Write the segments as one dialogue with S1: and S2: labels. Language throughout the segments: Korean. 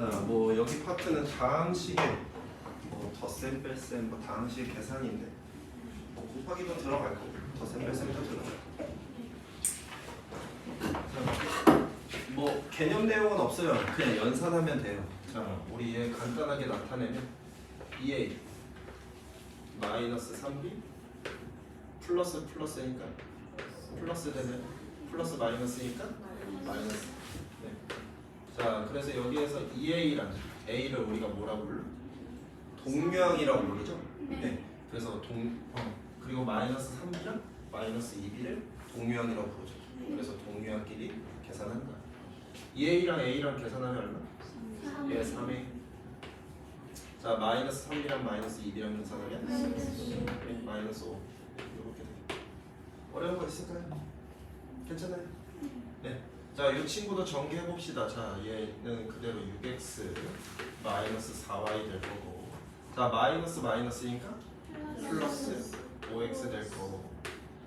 S1: 자, 뭐 여기 파트는 다항식의 뭐 덧셈 뺄셈 뭐 다항식 계산인데 뭐 곱하기도 들어갈 거고 덧셈 뺄셈도 들어갈 거고. 자, 뭐 개념 내용은 없어요. 그냥 연산하면 돼요. 자, 우리 얘 간단하게 나타내면 2a 마이너스 3b 플러스 플러스니까 플러스 되면 플러스 마이너스니까 마이너스. 네. 자, 그래서 여기에서 2a랑 a를 우리가 뭐라고 불러? 동명이라고 부르죠. 네. 그래서 동 어, 그리고 마이너스 3b랑 마이너스 2b를 동명이라고 부르죠. 그래서 동명끼리 계산한다. 2a랑 a랑 계산하면 얼마? 예, 3a. 자, 마이너스 3이랑 마이너스 2이랑 계산하면 네, 마이너스 5 이렇게 돼. 어려운 거 있을까요? 괜찮아요? 네. 자, 이 친구도 전개해 봅시다. 자, 얘는 그대로 6x 마이너스 4y 될 거고. 자, 마이너스 마이너스니까 플러스 5x 될 거고.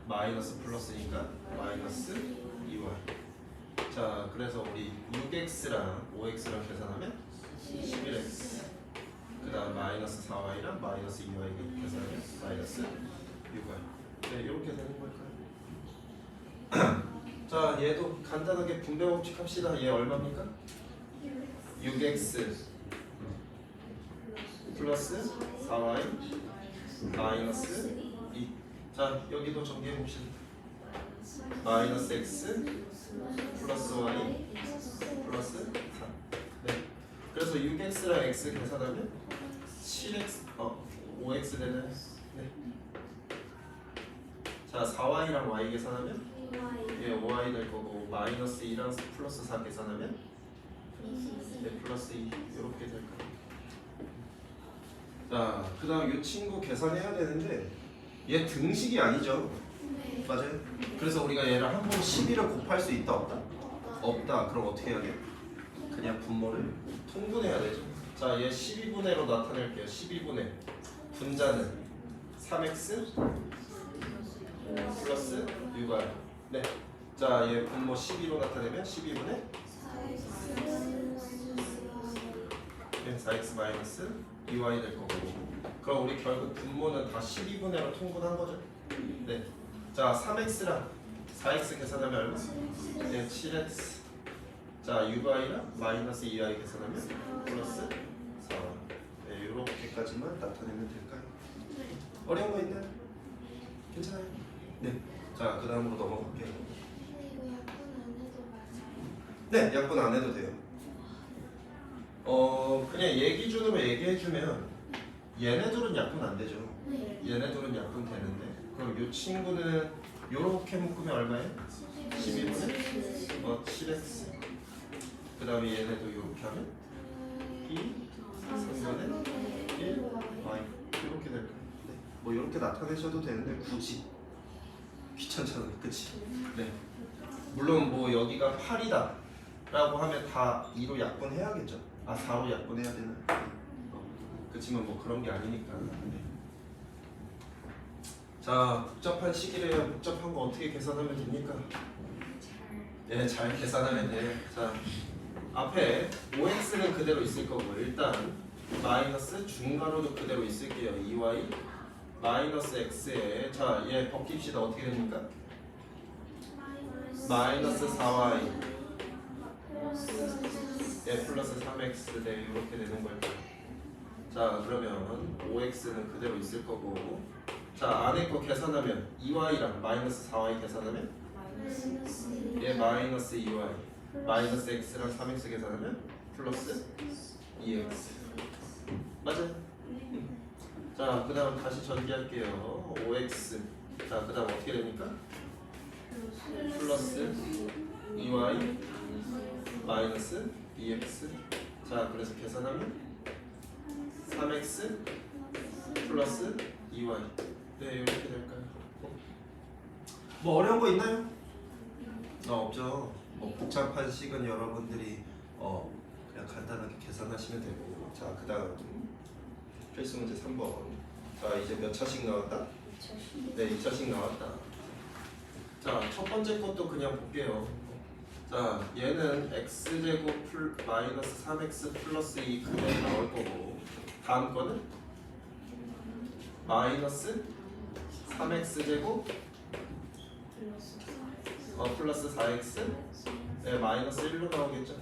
S1: 마이너스 플러스니까 마이너스 2y. 자, 그래서 우리 6x랑 5x랑 계산하면 11x. 그다음 마이너스 4y랑 마이너스 2y 계산하면 마이너스 6y. 네, 이렇게 되는 걸까요? 자, 얘도 간단하게 분배 법칙 합시다. 얘 얼마입니까? 6x 플러스 4y 마이너스 2. 자, 여기도 정리해 봅시다. 마이너스 x 플러스 y 플러스 4. 네. 그래서 6x랑 x 계산하면 7x 어 5x 되나요? 네. 자, 4y랑 y 계산하면 예, 5y 될 거고 마이너스 2랑 플러스 4 계산하면 네, 플러스 2 이렇게 될 거예요. 자, 그다음 이 친구 계산해야 되는데 얘 등식이 아니죠. 맞아요. 그래서 우리가 얘를 한 번 12를 곱할 수 있다 없다? 없다. 그럼 어떻게 해야 돼? 그냥 분모를 통분해야 되죠. 자, 얘 12분해로 나타낼게요. 12분해. 분자는 3x 플러스 6y. 네. 자, 얘 분모 12로 나타내면 12분의 네, 4x 마이너스 2y 될 거고. 그럼 우리 결국 분모는 다 12분해로 통분한 거죠? 네. 자, 3x랑 4x 계산하면 얼마? 네, 7x. 자, 6y랑 마이너스 2y 계산하면 플러스 4y. 네, 이렇게까지만 나타내면 될까요? 어려운 거 있나요? 괜찮아요? 네. 자, 그 다음으로 넘어갈게요. 네, 약분 안 해도 돼요. 어, 그냥 얘기 기준으로 얘기해주면 얘네들은 약분 안 되죠. 얘네들은 약분 되는데 그럼 이 친구는 요렇게 묶으면 얼마예요? 12분의 어, 7x 그 다음에 얘네도 이렇게 하면 2 3분의 1 y 이렇게 될 거예요 네. 뭐 이렇게 나타내셔도 되는데 굳이 귀찮잖아요 그치? 네 물론 뭐 여기가 8이다 라고 하면 다 2로 약분해야겠죠 아 4로 약분해야 되나? 그치만 뭐 그런 게 아니니까 네. 자 복잡한 식이래요 복잡한 거 어떻게 계산하면 됩니까? 네, 잘 계산하면 돼요. 자, 앞에 5x는 그대로 있을 거고 일단 마이너스 중괄호도 그대로 있을게요. 2y 마이너스 x에 자, 얘 벗깁시다. 어떻게 됩니까? 마이너스 4y 예, 플러스 3x 네, 이렇게 되는 거예요. 자, 그러면 5x는 그대로 있을 거고 자, 안에 거 계산하면 2y랑 마이너스 4y 계산하면 얘 마이너스 2y 마이너스 x랑 3x 계산하면 플러스 2x 맞아요? 자, 그 다음 다시 전개할게요 5x 자, 그 다음 어떻게 됩니까? 플러스 2y 마이너스 2x 자, 그래서 계산하면 3x 플러스 2y 네, 이렇게 될까요? 뭐 어려운 거 있나요? 어, 없죠. 뭐 복잡한 식은 여러분들이 어 그냥 간단하게 계산하시면 되고 자 그 다음 필수 문제 3번 자 이제 몇 차씩 나왔다? 네 2차씩 나왔다 자 첫 번째 것도 그냥 볼게요 자, 얘는 x제곱 플 마이너스 3x 플러스 2 그대로 나올 거고 다음 거는 마이너스 3x제곱 어, 플러스 4x 네, 마이너스 1로 나오겠죠.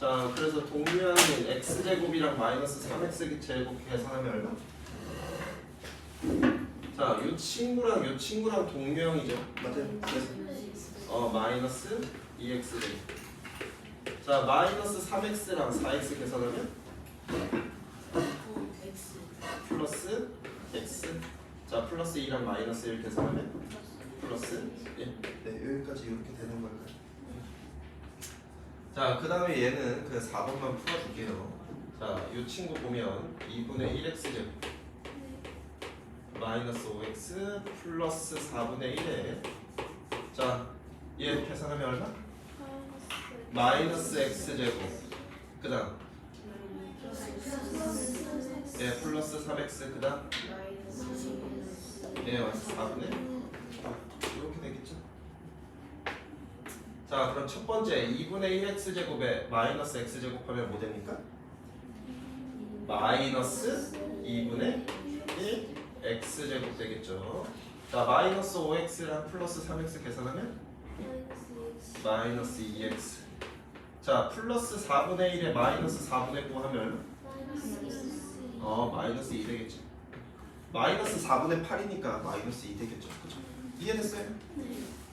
S1: 자, 그래서 동류항인 x제곱이랑 마이너스 3x 제곱 계산하면 얼마? 자, 이 친구랑 이 친구랑 동류항이죠. 맞아요. 어 마이너스 2x 제곱. 자, 마이너스 3x랑 4x 계산하면 플러스 x. 자, 플러스 2랑 마이너스 1 계산하면 플러스 1. 네, 여기까지 이렇게 되는 걸까요? 자, 그 다음에 얘는 그냥 4번만 풀어줄게요. 자, 이 친구 보면 2분의 1x 제곱 마이너스 5x 플러스 4분의 1에 자, 얘 계산하면 얼마? 마이너스 x 제곱 그 다음 예, 플러스 3x 그 다음 예, 맞아 4분의 이렇게 되겠죠? 자, 그럼 첫 번째 2분의 1x 제곱에 마이너스 x 제곱하면 뭐 됩니까? 마이너스 2분의 1 x 제곱 되겠죠. 자, 마이너스 5x랑 플러스 3x 계산하면 마이너스 2x. 자, 플러스 4분의 1에 마이너스 4분의 9 하면 어, 마이너스 2 되겠죠. 마이너스 4분의 8이니까 마이너스 2 되겠죠. 그죠? 이해됐어요?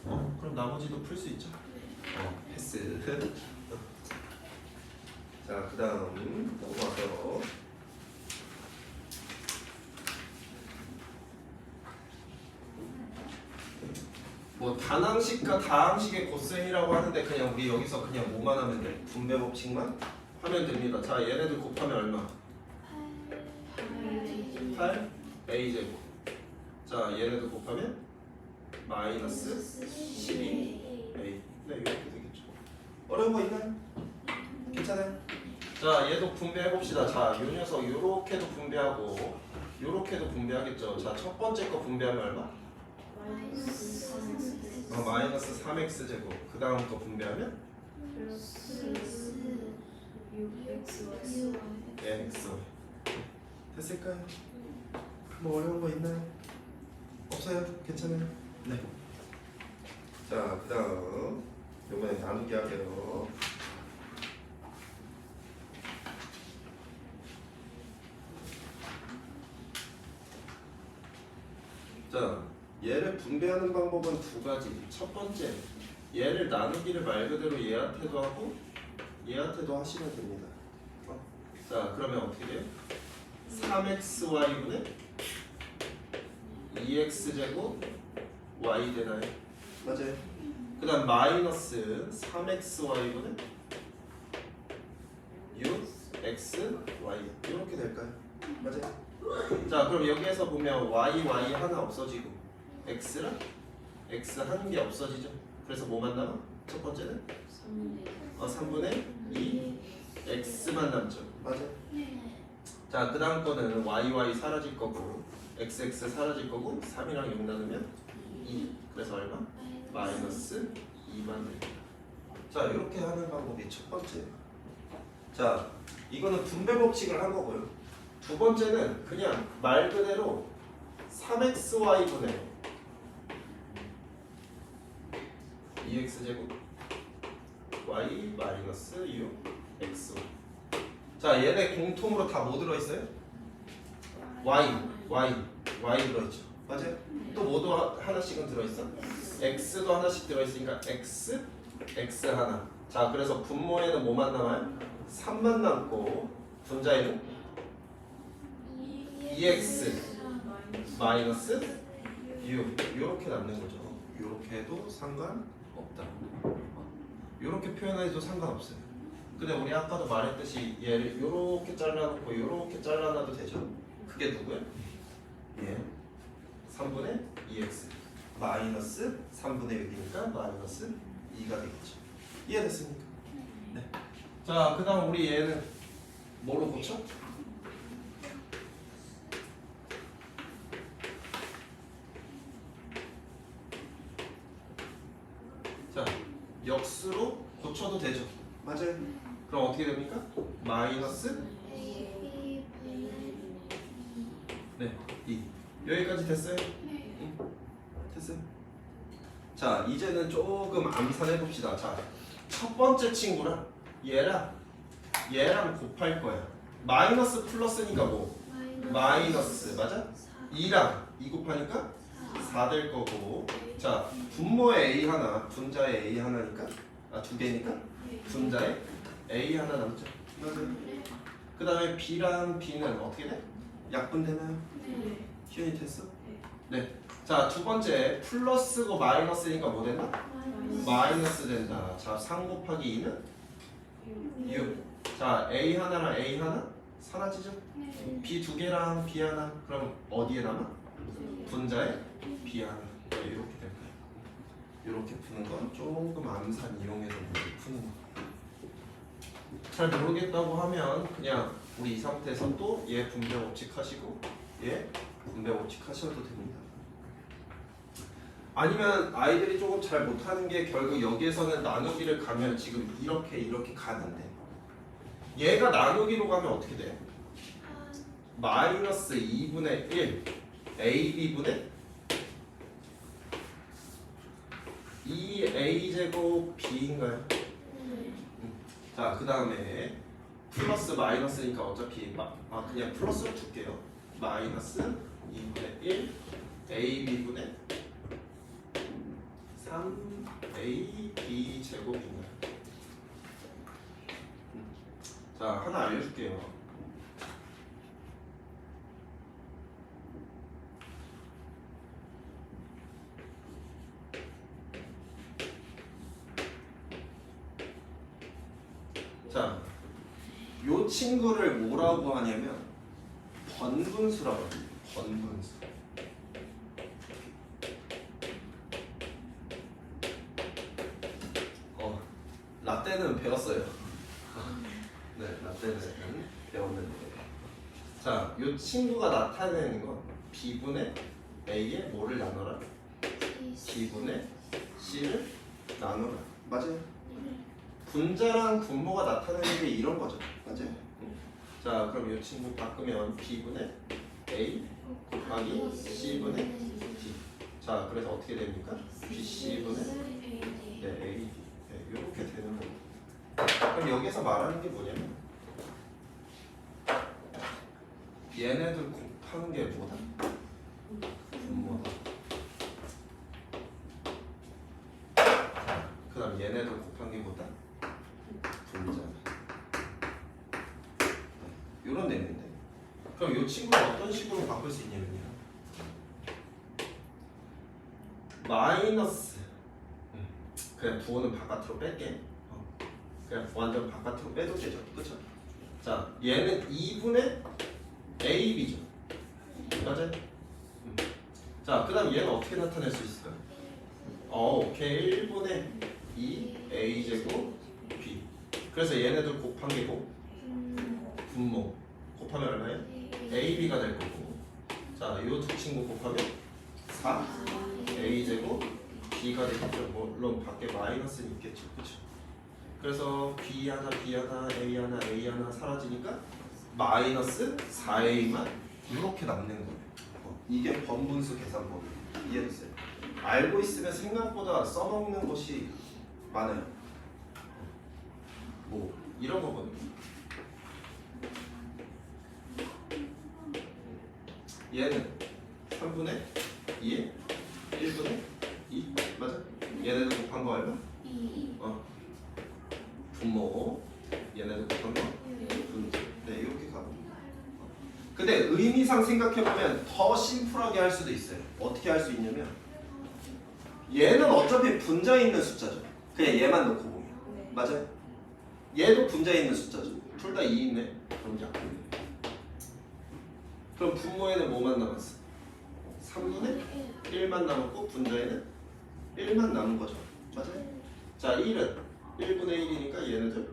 S1: 어, 그럼 나머지도 풀 수 있죠. 어, 패스. 자, 그 다음 넘어가서 뭐 단항식과 다항식의 고셈이라고 하는데 그냥 우리 여기서 그냥 뭐만 하면 돼? 분배 법칙만 하면 됩니다. 자, 얘네들 곱하면 얼마? 8 a 제곱. 자, 얘네들 곱하면 마이너스 12 a. 네, 이렇게 되겠죠. 어려운 거 있나요? 괜찮아요? 자, 얘도 분배해 봅시다. 자, 요 녀석 요렇게도 분배하고 요렇게도 분배하겠죠. 자, 첫 번째 거 분배하면 얼마? 어, 마이너스 3x 제곱. 그 다음 거 분배하면 x. 됐을까요? 뭐 어려운 거 있나요? 없어요? 괜찮아요? 네. 자, 그 다음 이번에 나누기 할게요. 자, 얘를 분배하는 방법은 두 가지. 첫 번째, 얘를 나누기를 말 그대로 얘한테도 하고 얘한테도 하시면 됩니다. 어? 자, 그러면 어떻게 돼요? 3xy분의 2x 제곱 y 되나요? 맞아요. 그 다음 마이너스 3xy분의 6x y 이렇게 될까요? 맞아요. 자, 그럼 여기에서 보면 y y 하나 없어지고 x랑 x 한 개 없어지죠. 그래서 뭐만 남아? 첫 번째는 어, 3분의 2 x만 남죠. 맞아요. 자, 그 다음 거는 y y 사라질 거고 x x 사라질 거고 3이랑 6 나누면 2. 그래서 얼마? 마이너스 2만 됩니다. 자, 이렇게 하는 방법이 첫 번째. 자, 이거는 분배 법칙을 한 거고요. 두 번째는 그냥 말 그대로 3xy분의 2x 제곱 y 마이너스 6x 자 얘네 공통으로 다 뭐 들어있어요? y y y 들어있죠 맞아요? 또 뭐도 하- 하나씩은 들어있어? x도 하나씩 들어있으니까 x x 하나 자 그래서 분모에는 뭐만 남아요? 3만 남고 분자에는 2x 마이너스 6 이렇게 남는 거죠 이렇게 해도 상관 없다 이렇게 표현해도 상관없어요 근데 우리 아까도 말했듯이 얘를 이렇게 잘라놓고 이렇게 잘라놔도 되죠 그게 누구야? 예 3분의 2x 마이너스 3분의 6이니까 마이너스 2가 되겠죠 이해됐습니까? 네. 자, 그 다음 우리 얘는 뭐로 고쳐? 자, 역수로 고쳐. 맞아요. 그럼 어떻게 됩니까? 마이너스 네, 2. 여기까지 됐어요? 응. 됐어요. 자, 이제는 조금 암산해 봅시다. 자, 첫 번째 친구랑 얘랑 얘랑 곱할 거야. 마이너스 플러스니까 뭐? 마이너스 맞아? 2랑 2 곱하니까 4 될 거고. 자, 분모의 a 하나, 분자의 a 하나니까 아 두 개니까 분자의 a 하나 남죠. 그 다음에 b랑 b는 어떻게 돼? 약분되나요? 희연이 됐어? 네. 자, 두 번째 플러스고 마이너스니까 뭐 된다? 마이너스 된다. 자, 3 곱하기 2는 6. 자, A 하나랑 A 하나 사라지죠? B 두 개랑 B 하나 그럼 어디에 남아? 분자에 B 하나 네, 이렇게? 이렇게 푸는 건 조금 암산 이용해서 문제 푸는 거. 잘 모르겠다고 하면 그냥 우리 이 상태에서 또 얘 분배 법칙 하시고 얘 분배 법칙 하셔도 됩니다. 아니면 아이들이 조금 잘 못하는 게 결국 여기에서는 나누기를 가면 지금 이렇게 이렇게 가는데 얘가 나누기로 가면 어떻게 돼? 마이너스 2분의 1 AB분의 2A제곱 B인가요? 자, 그 다음에 플러스 마이너스니까 어차피 마, 아 그냥 플러스로 줄게요. 마이너스 2분의 1 AB분의 3AB 제곱인가요? 음. 자, 하나 알려줄게요. 자, 요 친구를 뭐라고 하냐면 번분수라고 해요. 번분수. 어, 라떼는 배웠어요. 네, 라떼는 배웠는데. 자, 요 친구가 나타내는 건 B분의 A에 뭐를 나눠라? B분의 C를 나눠라. 맞아요. 분자랑 분모가 나타내는 게 이런 거죠. 맞아요. 응. 자, 그럼 이 친구 바꾸면 B분의 A 곱하기 C분의 D. 자, 그래서 어떻게 됩니까? BC분의 네, A. 네, 이렇게 되는 거예요. 그럼 여기서 말하는 게 뭐냐면 얘네들 곱하는 게 뭐다? 분모다. 그 다음 얘네들 곱한 게 뭐다? 분자. 이런 내용인데. 그럼 이 친구를 어떤 식으로 바꿀 수 있냐면요. 마이너스. 음, 그냥 부호는 바깥으로 뺄게. 어, 그냥 완전 바깥으로 빼도 되죠. 그렇죠? 자, 얘는 2분의 AB죠. 맞아요? 음. 자, 그 다음 얘는 어떻게 나타낼 수 있을까요? 어, 오케이. 1분의 2 A 제곱 B. 그래서 얘네들 곱한 게고 분모 곱하면 얼마예요? AB가 될 거고. 자, 이 두 친구 곱하면 4 A 제곱 B가 되겠죠. 물론 밖에 마이너스는 있겠죠. 그렇죠? 그래서 B 하나, B 하나, A 하나, A 하나 사라지니까 마이너스 4A만 이렇게 남는 거예요. 어, 이게 번분수 계산법이에요. 이해됐어요? 알고 있으면 생각보다 써먹는 것이 많아요. 뭐 이런 거거든요. 얘는 3분의 2에 1분의 2 맞아? 얘네들 곱한 거 얼마? 어. 분모. 얘네들 곱한 거? 분모 네 이렇게 가고. 근데 의미상 생각해보면 더 심플하게 할 수도 있어요. 어떻게 할 수 있냐면 얘는 어차피 분자에 있는 숫자죠. 그냥 얘만 놓고 보면. 맞아요? 얘도 분자에 있는 숫자죠. 둘 다 2 있네 그럼 약분이네 그럼 분모에는 뭐만 남았어? 3분의 1만 남았고 분자에는 1만 남은 거죠 맞아요? 자 1은 1분의 1이니까 얘네들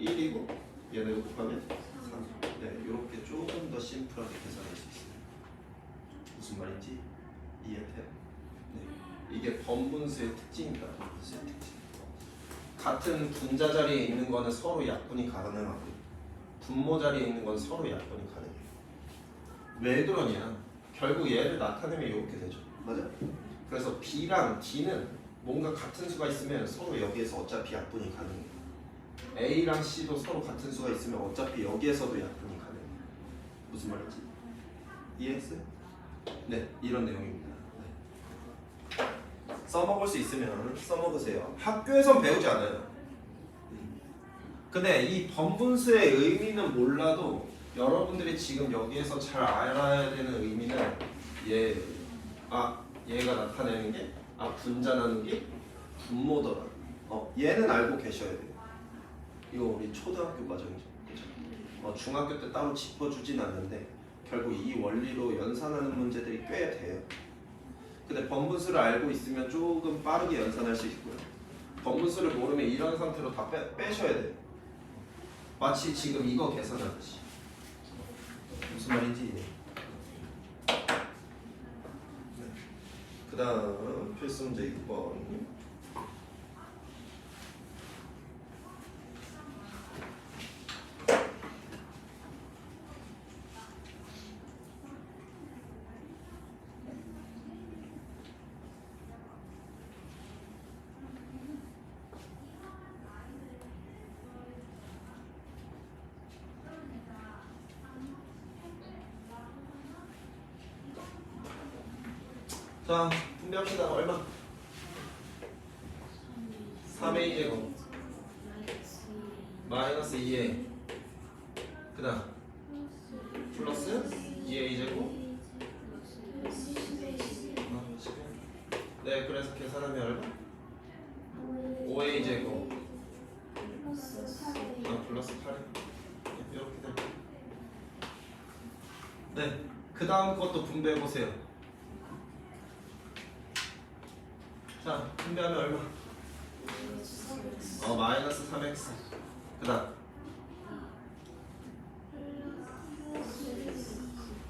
S1: 1이고 얘네들 곱하면 3 네, 이렇게 조금 더 심플하게 계산할 수 있어요 무슨 말인지 이해돼요? 네, 이게 번분수의 특징입니다 번분수의 특징 같은 분자 자리에 있는 거는 서로 약분이 가능하고 분모 자리에 있는 건 서로 약분이 가능해요. 왜 그러냐? 결국 얘를 나타내면 이렇게 되죠. 맞아? 그래서 B랑 D는 뭔가 같은 수가 있으면 서로 여기에서 어차피 약분이 가능해요. A랑 C도 서로 같은 수가 있으면 어차피 여기에서도 약분이 가능해요. 무슨 말인지 이해했어요? 네, 이런 내용입니다. 네. 써먹을 수 있으면 써먹으세요. 학교에선 배우지 않아요. 음. 근데 이 번분수의 의미는 몰라도 여러분들이 지금 여기에서 잘 알아야 되는 의미는 얘, 아 얘가 나타내는 게, 아 분자 나누기, 분모더라. 어 얘는 알고 계셔야 돼요. 이거 우리 초등학교 과정이죠. 어, 중학교 때 따로 짚어주진 않는데 결국 이 원리로 연산하는 문제들이 꽤 돼요. 근데 번분수를 알고 있으면 조금 빠르게 연산할 수 있고요. 번분수를 모르면 이런 상태로 다 빼, 빼셔야 돼요. 마치 지금 이거 계산하듯이. 무슨 말인지. 네. 그 다음 필수 문제 6번. 자, 분배합시다. 얼마? 3a 제곱 마이너스 2a 그 다음 플러스 2a 제곱 어, 11. 네 그래서 계산하면 얼마? 5a 제곱 아 플러스 8이 이렇게 됩니다 네 그 다음 것도 분배해보세요 자 분배하면 얼마? 어 마이너스 3x 그 다음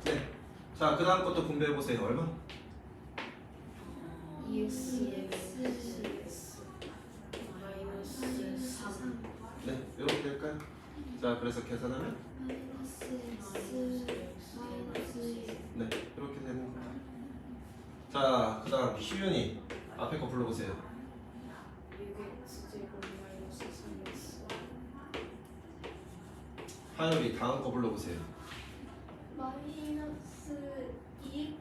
S1: 네. 자, 그 다음 것도 분배해보세요. 얼마? 네, 이렇게 될까요? 자, 그래서 계산하면? 네, 이렇게 되는 거예요. 자, 그 다음 희윤이 앞에 거 불러보세요. 하율이 다음 거 불러보세요.
S2: 마이너스 2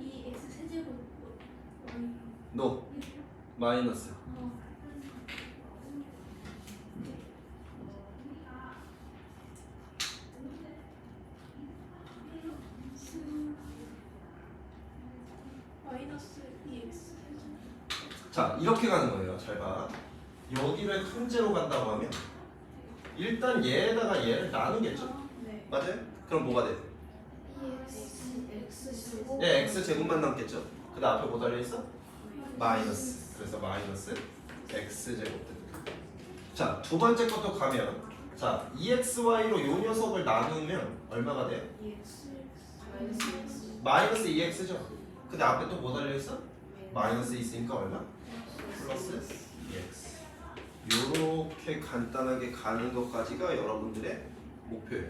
S2: 2x 세제곱 원
S1: 노. 마이너스.
S2: 어, 마이너스 2x 세제곱
S1: 자, 이렇게 가는 거예요. 잘 봐. 여기를 통째로 간다고 하면 얘에다가 얘를 나누겠죠.
S2: 네
S1: 맞아요? 그럼 뭐가 돼?
S2: 2x x 제곱
S1: 예, x 제곱만 남겠죠. 그 다음 앞에 뭐 달려 있어? 마이너스. 그래서 마이너스 x 제곱 됩니다. 자, 두 번째 것도 가면 자, 2xy로 요 녀석을 나누면 얼마가 돼요?
S2: 2x
S1: 마이너스 2x죠. 근데 앞에 또 뭐 달려 있어? 마이너스 있으니까 얼마? 플러스 2x. 요렇게 간단하게 가는 것까지가 여러분들의 목표예요.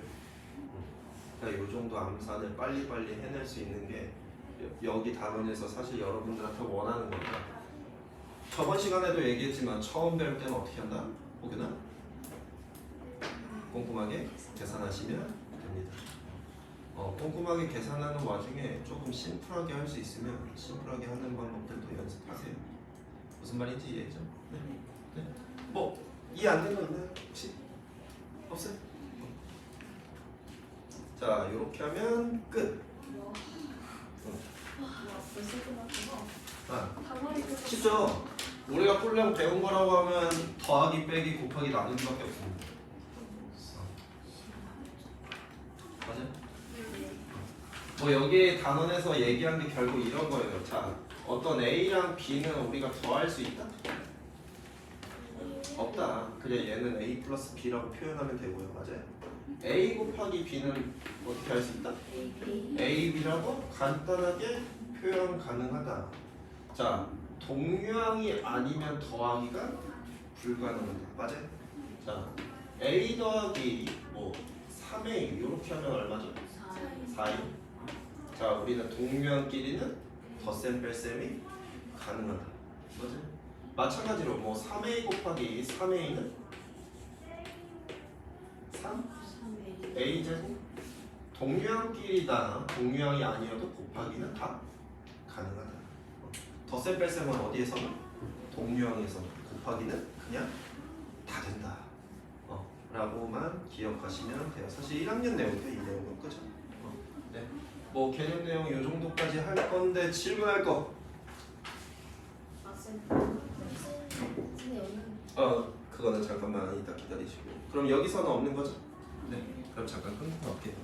S1: 그러니까 요 정도 암산을 빨리빨리 해낼 수 있는 게 여- 여기 단원에서 사실 여러분들한테 원하는 거니까 저번 시간에도 얘기했지만 처음 배울 때는 어떻게 한다? 혹여나 꼼꼼하게 계산하시면 됩니다. 어, 꼼꼼하게 계산하는 와중에 조금 심플하게 할 수 있으면 심플하게 하는 방법들도 연습하세요. 무슨 말인지 이해했죠? 네. 네. 뭐 이해 안 되는 거 있나요? 혹시? 없어요? 어. 자, 이렇게 하면 끝. 아, 쉽죠? 우리가 꿀량 배운 거라고 하면 더하기, 빼기, 곱하기, 나누기 밖에 없습니다. 어. 맞아요? 뭐 여기 단원에서 얘기한 게 결국 이런 거예요. 자, 어떤 A랑 B는 우리가 더할 수 있다? 그냥 얘는 A 플러스 B라고 표현하면 되고요. 맞아요? A 곱하기 B는 어떻게 할 수 있다? A, B라고 간단하게 표현 가능하다. 자, 동류항이 아니면 더하기가 불가능하다. 맞아요? 자, A 더하기 뭐 3A 이렇게 하면 얼마죠? 4인. 자, 우리는 동면끼리는 덧셈 뺄셈이 가능하다. 그지? 마찬가지로 뭐 3A 곱하기 3A는 3 A 제곱 동류항끼리다 동류항이 아니어도 곱하기는 다 가능하다. 덧셈 뺄셈은 어디에서는 동류항에서 곱하기는 그냥 다 된다. 어, 라고만 기억하시면 돼요. 사실 1학년 내용도 이 내용은 그죠? 어, 네. 뭐 개념 내용 이 정도까지 할 건데 질문할 거. 어, 그거는 잠깐만 이따 기다리시고. 그럼 여기서는 없는 거죠? 네. 그럼 잠깐 끊고 갈게요.